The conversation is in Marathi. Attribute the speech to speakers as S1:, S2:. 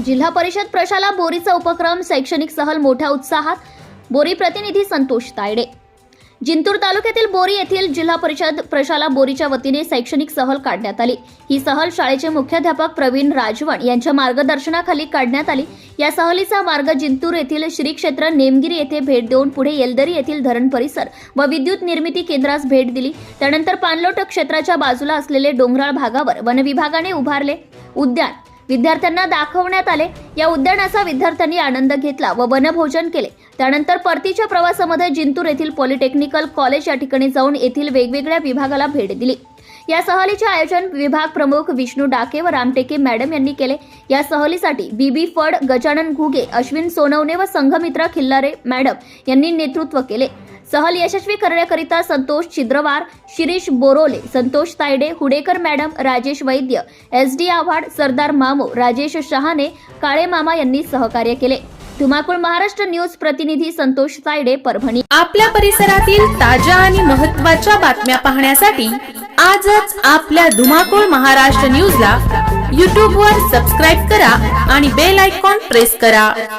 S1: जिल्हा परिषद प्रशाला बोरीचा उपक्रम शैक्षणिक सहल मोठ्या उत्साहात. बोरी प्रतिनिधी संतोष तायडे. जिंतूर तालुक्यातील बोरी येथील जिल्हा परिषद प्रशाला बोरीच्या वतीने शैक्षणिक सहल काढण्यात आली. ही सहल शाळेचे मुख्याध्यापक प्रवीण राजवण यांच्या मार्गदर्शनाखाली काढण्यात आली. या सहलीचा मार्ग जिंतूर येथील श्री क्षेत्र नेमगिरी येथे भेट देऊन पुढे येलदरी येथील धरण परिसर व विद्युत निर्मिती केंद्रास भेट दिली. त्यानंतर पाणलोट क्षेत्राच्या बाजूला असलेले डोंगराळ भागावर वनविभागाने उभारले. उद्यान विद्यार्थ्यांना दाखवण्यात आले. या उद्यानाचा विद्यार्थ्यांनी आनंद घेतला व वनभोजन केले. त्यानंतर परतीच्या प्रवासामध्ये जिंतूर येथील पॉलिटेक्निकल कॉलेज या ठिकाणी जाऊन येथील वेगवेगळ्या विभागाला भेट दिली. या सहलीचे आयोजन विभाग प्रमुख विष्णू डाके व रामटेके मॅडम यांनी केले. या सहलीसाठी बीबी फड गजानन घुगे अश्विन सोनवणे व संघमित्रा खिल्लारे मॅडम यांनी नेतृत्व केले. सहल यशस्वी करण्याकरिता Santosh Chhidrawar Shirish Borole Santosh Tayde Hudekar madam Rajesh Vaidya S D Awhad Sardar Mamo Rajesh Shahane काळे मामा यांनी सहकार्य केले. धुमाकूळ महाराष्ट्र न्यूज प्रतिनिधी संतोष तायडे परभणी.
S2: आपल्या परिसरातील ताज्या आणि महत्त्वाच्या बातम्या पाहण्यासाठी आजच आपल्या धुमाकूळ महाराष्ट्र न्यूजला यूट्यूबवर सबस्क्राईब करा आणि बेल आयकॉन प्रेस करा.